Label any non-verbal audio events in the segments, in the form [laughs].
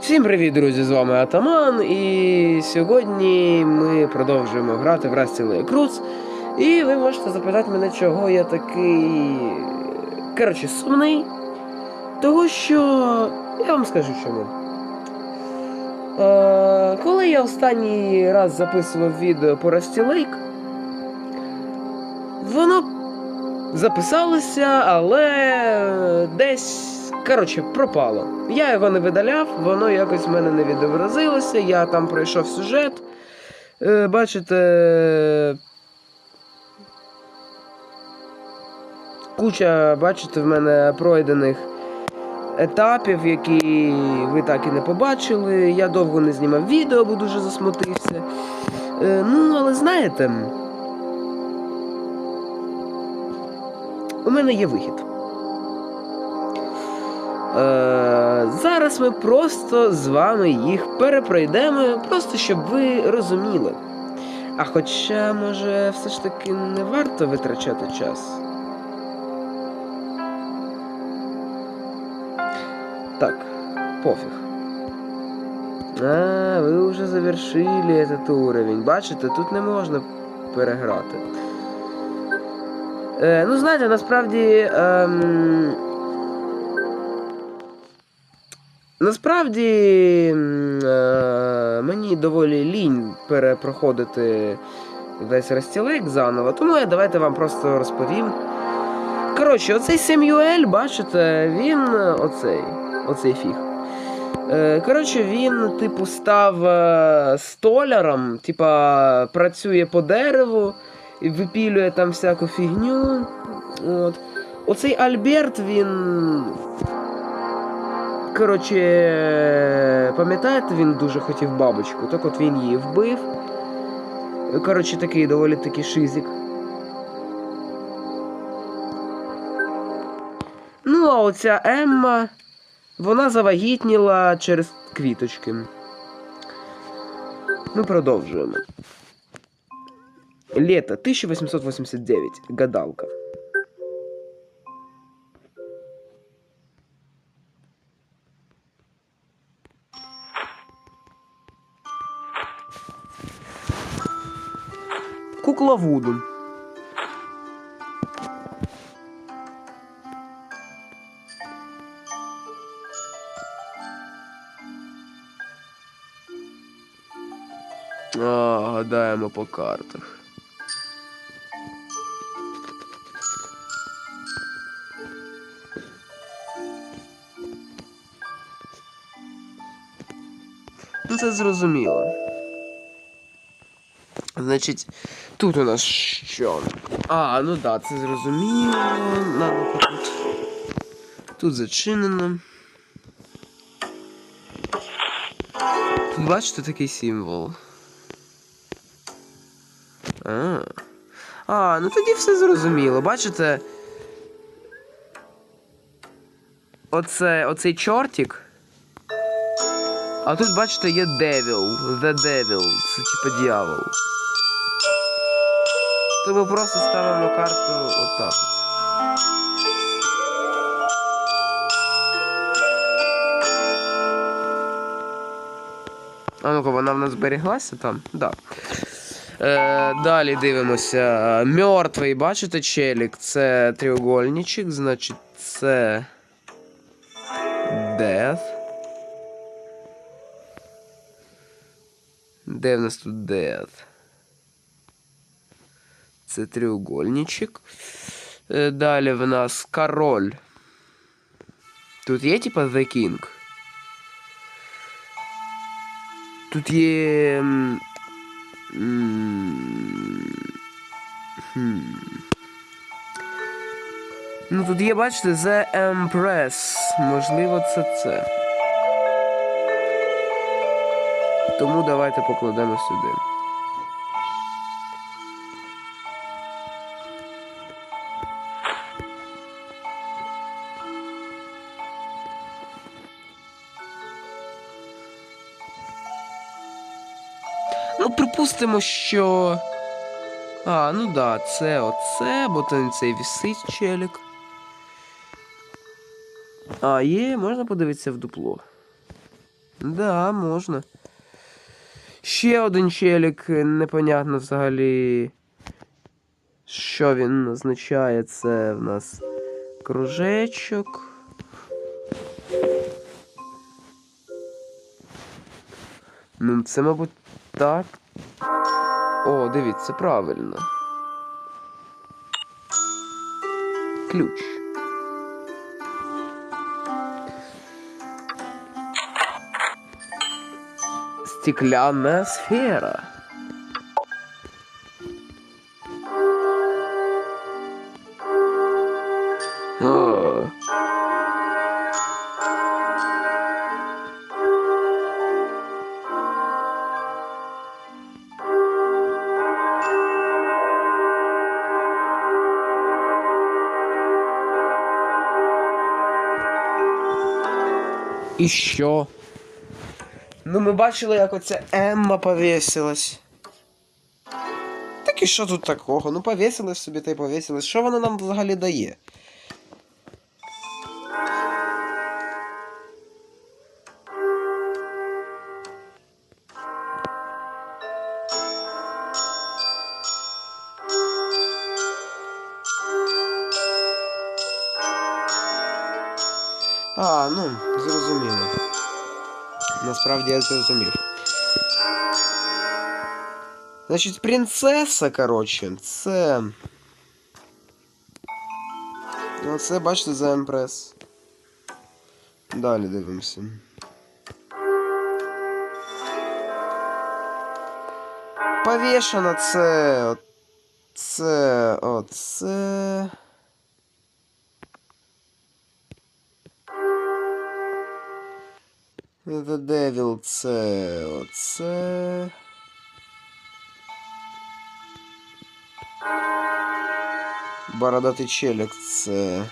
Всім привіт, друзі! З вами Атаман. І сьогодні ми продовжуємо грати в Rusty Roots. І ви можете запитати мене, чого я такий. Коротше, сумний. Того що. Я вам скажу чому. Е, коли я останній раз записував відео по Rusty Lake, воно записалося, але десь. Коротше, пропало. Я його не видаляв, воно якось в мене не відобразилося, я там пройшов сюжет. Е, бачите. Куча, бачите, в мене пройдених етапів, які ви так і не побачили. Я довго не знімав відео, бо дуже засмутився. Е, ну, але знаєте. У мене є вихід. Е, зараз ми просто з вами їх перепройдемо, просто щоб ви розуміли. А хоча, може, все ж таки не варто витрачати час. Так, пофіг. А, ви вже завершили этот уровень. Бачите, тут не можна переграти. Е, ну, знаєте, насправді. Ем... Насправді е, мені доволі лінь перепроходити весь розстілик заново, тому я давайте вам просто розповім. Коротше, оцей Семюель, бачите, він е, оцей, оцей фіг. Е, Коротше, він, типу, став столяром, типа працює по дереву і випілює там всяку фігню. От. Оцей Альберт, він. Коротше, пам'ятаєте, він дуже хотів бабочку, так от він її вбив. Коротше, такий доволі такий шизик. Ну, а оця Емма, вона завагітніла через квіточки. Ми продовжуємо. Лето 1889. Гадалка. Кукла А, гадаємо по картах. Ну, це зрозуміло. Значить, тут у нас що? А, ну да, це зрозуміло. Надо тут. Тут зачинено. Тут бачите такий символ. А. А, ну тоді все зрозуміло. Бачите? Оце, оцей чортик. А тут, бачите, є Devil. The Devil. Це типа дьявол. То ми просто ставимо карту отак. А ну-ка, вона в нас зберіглася там? Да. Е, далі дивимося. Мертвий, бачите, челік? Це треугольничок, значить, це. Death. Де в нас тут Death? Це треугольничок. Е, Далі в нас король. Тут є типа The King. Тут є. м, м, хм. Ну тут є, бачите, The Empress. Можливо, це це. Тому давайте покладемо сюди. Ну, припустимо, що. А, ну да, це оце, бо там цей вісить челік. А, є, можна подивитися в дупло. Да, можна. Ще один челік, непонятно взагалі. Що він означає? Це в нас кружечок. Ну, це, мабуть, так. О, дивіться, правильно. Ключ. Стеклянная сфера. О. І що? Ну, ми бачили, як оця Емма повісилась. Так і що тут такого? Ну, повісилась собі та й повісилась. Що вона нам взагалі дає? А, ну, зрозуміло. Насправді я зрозумів. Значить, принцеса, коротше, це. Ну, це, бачите, за емпрес. Далі дивимося. Повішено це. от- Це. Оце. The Devil це. Оце. Бородатий челік це.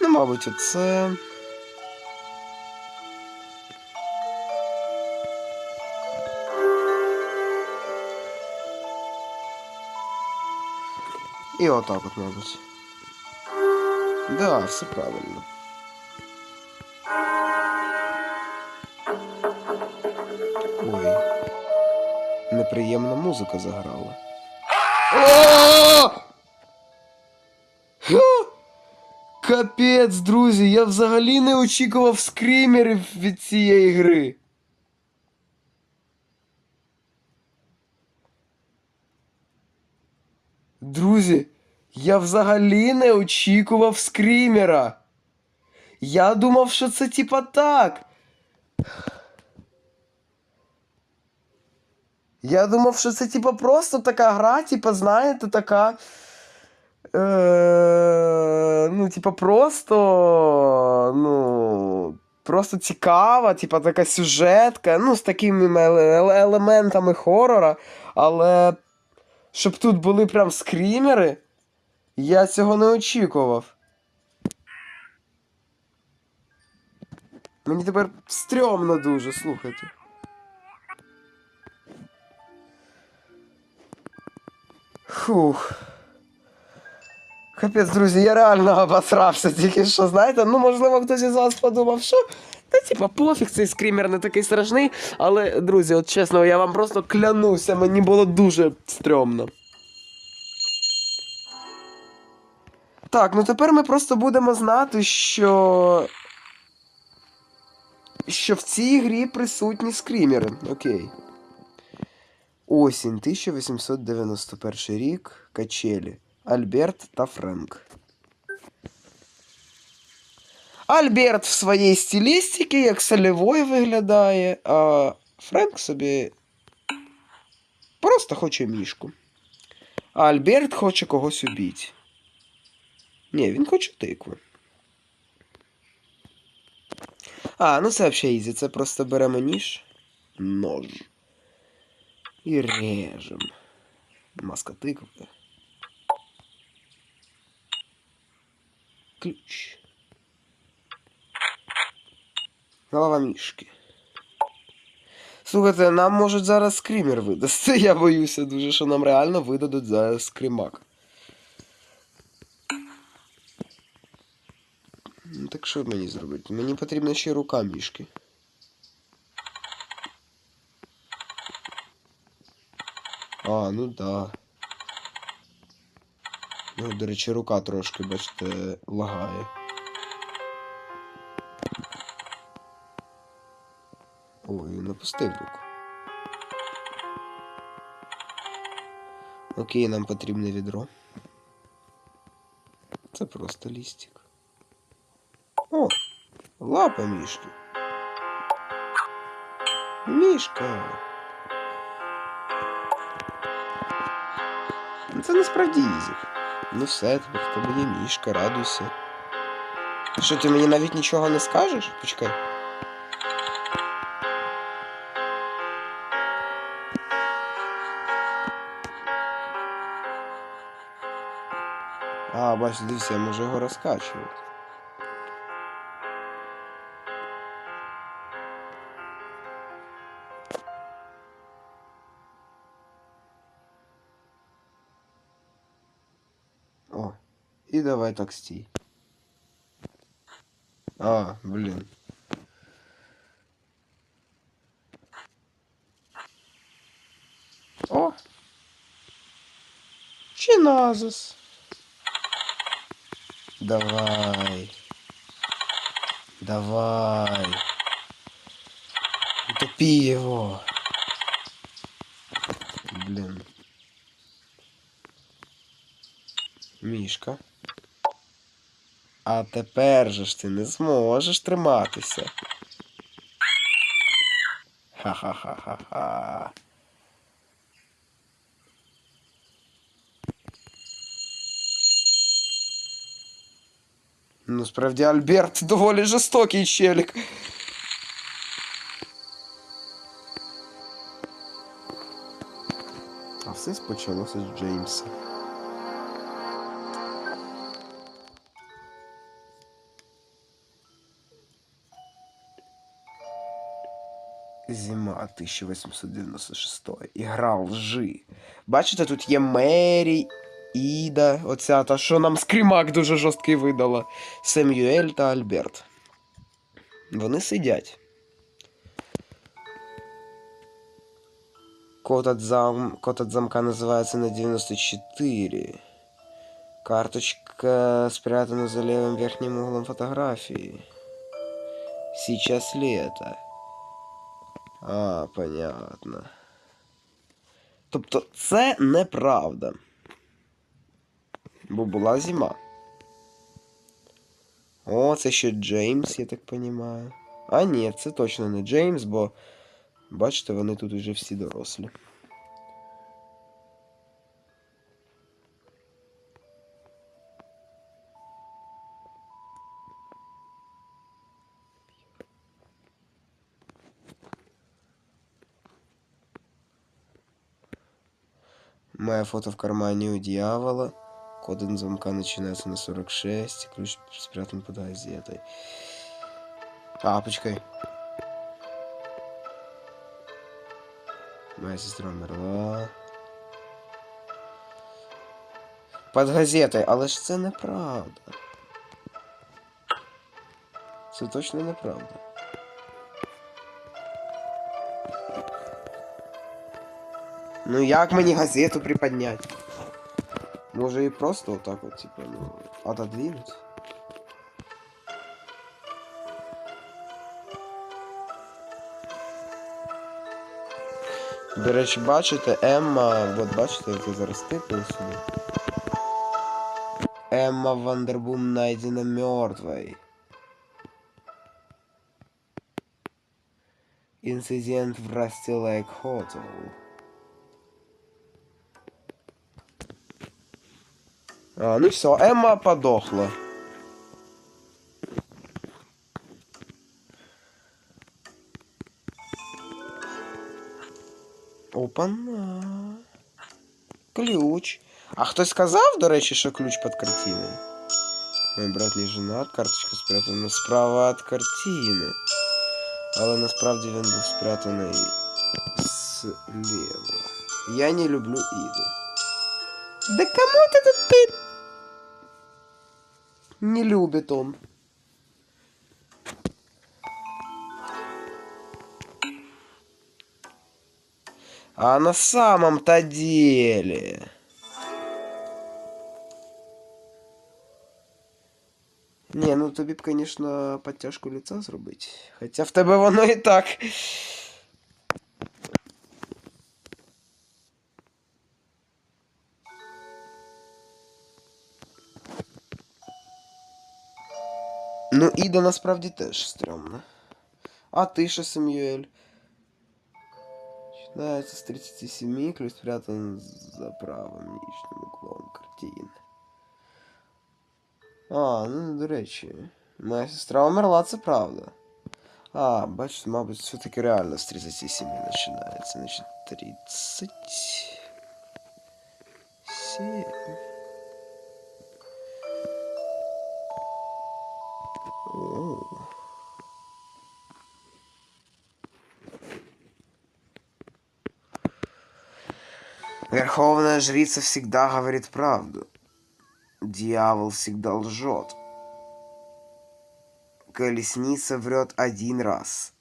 Ну, мабуть, оце. І отак от, мабуть. Да, все правильно. Неприємна музика заграла. Капець, друзі, я взагалі не очікував скримерів від цієї гри. Друзі, я взагалі не очікував скримера. Я думав, що це типа так. Я думав, що це типа просто така гра, типа, знаєте, така. Е, ну, типа, просто. Ну. Просто цікава, типа така сюжетка, ну, з такими елементами хорора. Але щоб тут були прям скрімери, я цього не очікував. Мені тепер стрьомно дуже, слухайте. Фух. Капець, друзі, я реально обосрався тільки що, знаєте, ну можливо хтось із вас подумав, що. Та типа пофіг, цей скрімер не такий страшний. Але, друзі, от чесно, я вам просто клянуся, мені було дуже стрьомно. Так, ну тепер ми просто будемо знати, що. Що в цій грі присутні скрімери. Окей. Осінь 1891 рік. Качелі. Альберт та Френк. Альберт в своїй стилістиці як солевой виглядає, а Френк собі просто хоче мішку. А Альберт хоче когось убити. Ні, він хоче тикви. А, ну це взагалі ізі. Це просто беремо ніж, нож. І режем. Маска тикви. Ключ. Голова мішки. Слухайте, нам можуть зараз скрімер видасти. [laughs] Я боюся дуже, що нам реально видадуть зараз скрімак. Ну так що мені зробити? Мені потрібна ще рука мішки. А, ну да. Ну, до речі, рука трошки, бачите, лагає. Ой, він опустив руку. Окей, нам потрібне відро. Це просто лістик. О! Лапа мішки. Мішка. Це насправді ізі. Ну все, тепер в тебе є мішка, радуйся. Що, ти мені навіть нічого не скажеш? Почекай. А, бачиш, дивіться, я можу його розкачувати. І давай так стій. А, блін. О! Чиназис. Давай. Давай. Утопи его. Блин. Мішка. А тепер же ж ти не зможеш триматися. Ха-ха-ха-ха-ха. Ну, справді Альберт доволі жорстокий челік. А все почалося з Джеймса. 1896. Ігра лжи. Бачите, тут є Мері, Іда, оця та, що нам скрімак дуже жорсткий видала. Семюель та Альберт. Вони сидять. Код от, зам... Код от замка называется на 94. Карточка спрятана за левым верхним углом фотографии. Сейчас лето. А, понятно. Тобто це неправда. Бо була зима. О, це ще Джеймс, я так розумію. А ні, це точно не Джеймс, бо бачите, вони тут уже всі дорослі. Моє фото в кармане у дьявола. Код от замка начинается на 46. Ключ спрятан под газетой. Почекай. Моя сестра умерла. Под газетой, але ж це неправда. Це точно неправда. Ну як мені газету приподнять? Може і просто отак от, типа, ну, отодвинуть? До речі, бачите, Емма, от бачите, як я зараз тикаю сюди. Емма Вандербум найдена мертвой. Инцидент в Расти Лейк Хотел. А, ну все, Эмма подохла. Опана. Ключ. А хтось сказав, до речі, що ключ під картиною? Мой брат не женат, карточка спрятана справа від картини. Але насправді він був спрятаний слева. Я не люблю Іду. Да кому ты тут ты? Не любит он. А на самом-то деле... Ні, ну тобі б, звісно, підтяжку лица зробити. Хоча в тебе воно і так. Іда насправді теж стрьомна. А ти що, Самюель? Начинается с 37, ключ спрятан за правым нижним углом картин. А, ну, до речі. Моя сестра умерла, це правда. А, бачите, мабуть, все-таки реально з 37 починається. Значить, 37. Верховная жрица всегда говорит правду. Дьявол всегда лжет. Колесница врет один раз.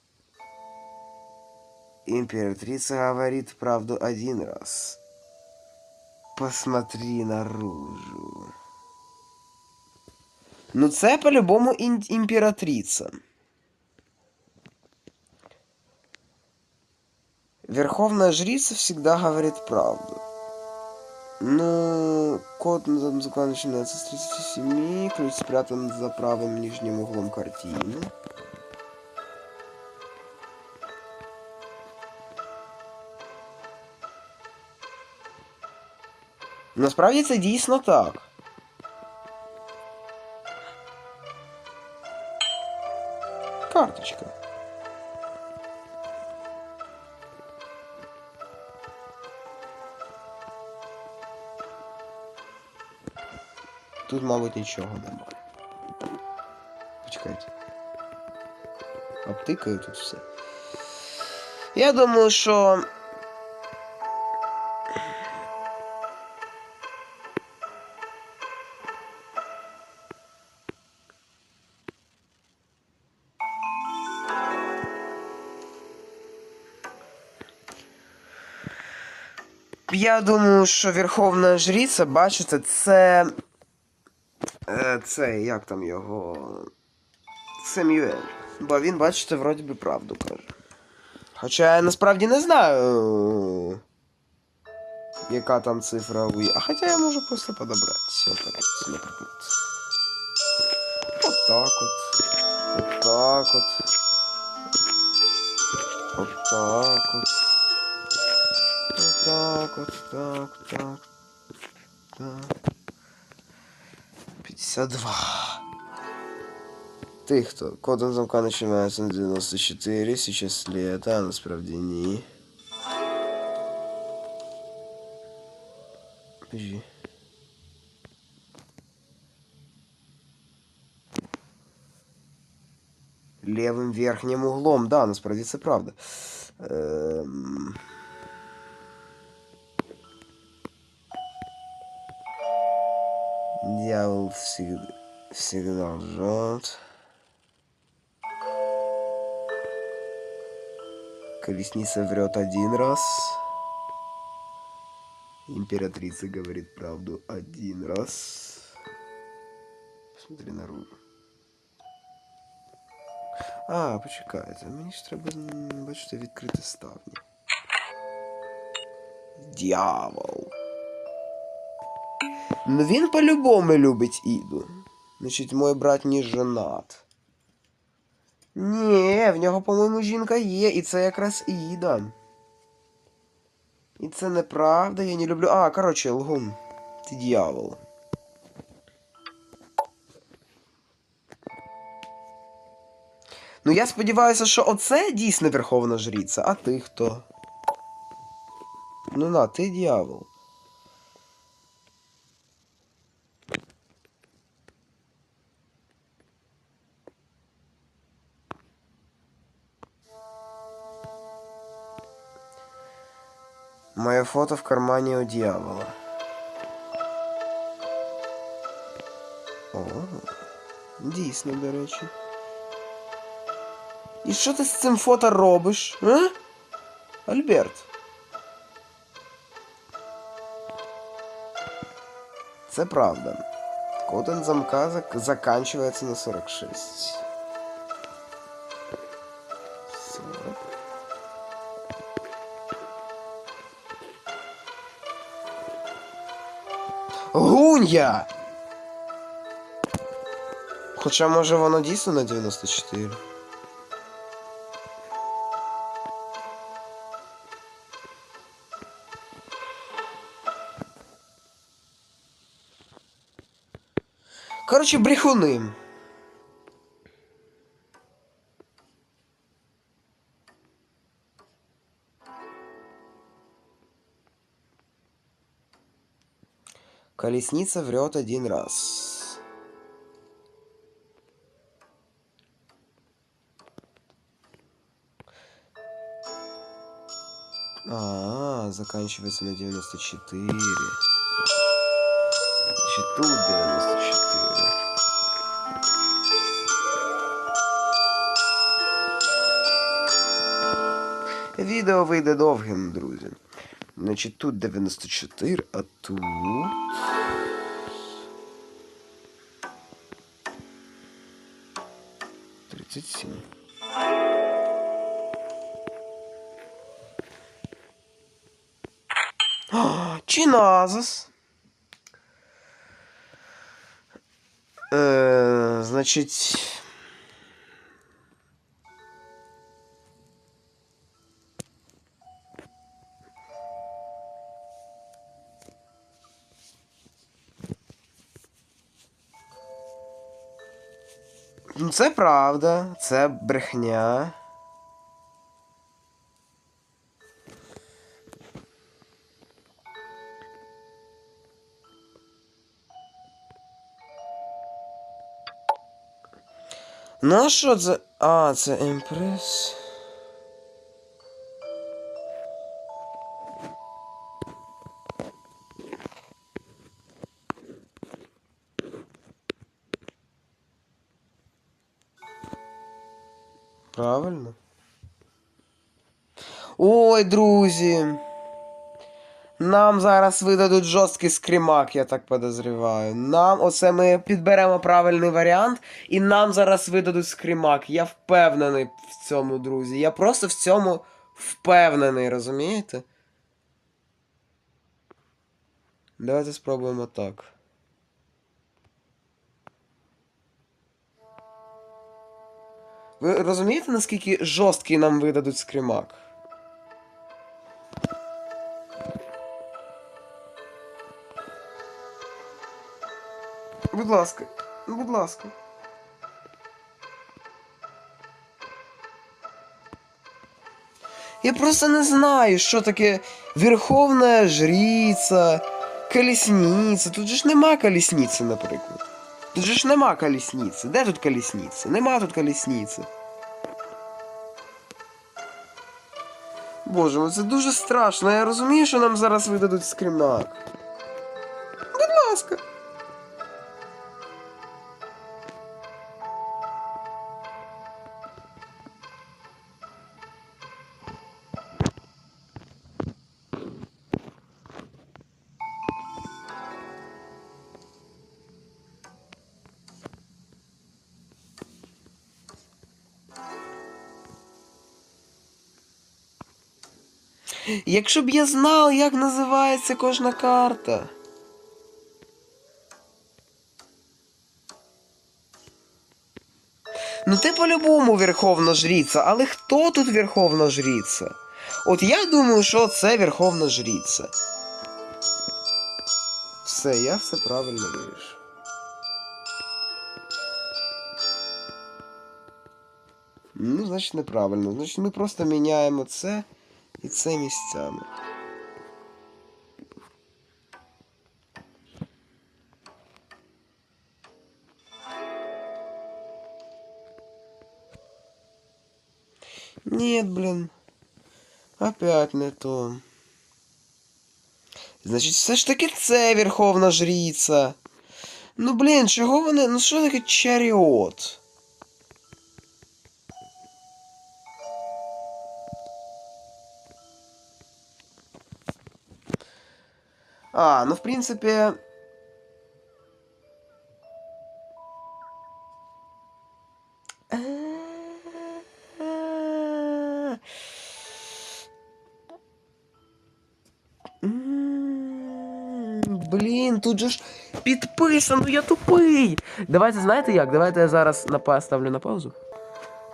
Императрица говорит правду один раз. Посмотри наружу. Ну, це по-любому імператриця. Верховная жрица всегда говорит правду. Ну, код на музыка начинается с 37, ключ спрятан за правым нижним углом картины. Насправді це дійсно так. Карточка. Тут, мабуть, нічого немає. Почекайте. Обтикаю тут все. Я думаю, що. Я думаю, що Верховна Жриця, бачите, це. Е, Це як там його. Семюель. Бо він, бачите, вроді би правду каже. Хоча я насправді не знаю. Яка там цифра у. А хоча я можу просто подобрати. Отак, от, наприклад. Отак от. Отак от. Отак от. Отак от, так, так. Так. 52. Ты кто? Кодом замка начинается на 94, сейчас лето, а насправді ні. Подожди. Левым верхнім углом, да, насправді це правда. Ем... Дьявол всегда, всегда лжет. Колесница врет один раз. Императрица говорит правду один раз. Посмотри наружу. А, почекайте, мені ж треба, м, бачите, відкрити ставні. Дьявол. Ну він по-любому любить Іду. Значить, мой брат не женат. Ні, в нього, по-моєму, жінка є, і це якраз Іда. І це неправда, я не люблю. А, коротше, лгун. Ти дьявол. Ну я сподіваюся, що оце дійсно Верховна Жриця, а ти хто? Ну на, ти дьявол. Мое фото в кармане у дьявола. О, дійсно, до речі. І що ти з цим фото робишь, а? Альберт? Это правда. Коден замка заканчивается на 46. Гунья! Хоча може воно дійсно на 94. Коротше, брехуни. Колесница врет один раз. А, заканчивается на 94. Значит, тут 94. Відео вийде довгим, друзі. Значить, тут 94, а тут. Тридцять сім. А, Е, значить. Це правда, це брехня. Ну що це? А, це імпрес. Правильно. Ой, друзі. Нам зараз видадуть жорсткий скрімак, я так подозріваю. Нам, оце ми підберемо правильний варіант, і нам зараз видадуть скрімак. Я впевнений в цьому, друзі. Я просто в цьому впевнений, розумієте? Давайте спробуємо так. Ви розумієте, наскільки жорсткий нам видадуть скрімак? Будь ласка, ну, будь ласка. Я просто не знаю, що таке Верховна Жриця, колісниця. Тут же ж нема колісниці, наприклад. Тут же ж нема колісниці. Де тут колісниці? Нема тут колісниці. Боже це дуже страшно. Я розумію, що нам зараз видадуть скрімак. Якщо б я знав, як називається кожна карта. Ну ти по-любому Верховна Жриця, але хто тут Верховна Жриця? От я думаю, що це Верховна Жриця. Все, я все правильно вирішив. Ну, значить, неправильно. Значить, ми просто міняємо це і це місцями. Нет, блин. Опять не то. Значить, все ж таки це Верховна Жриця. Ну, блін, чого вони. Ну що таке чаріот? А, ну в принципе... М-м-м, блин, тут же ж ну я тупый. Давайте, знаете, як? Давайте я зараз на поставлю на паузу.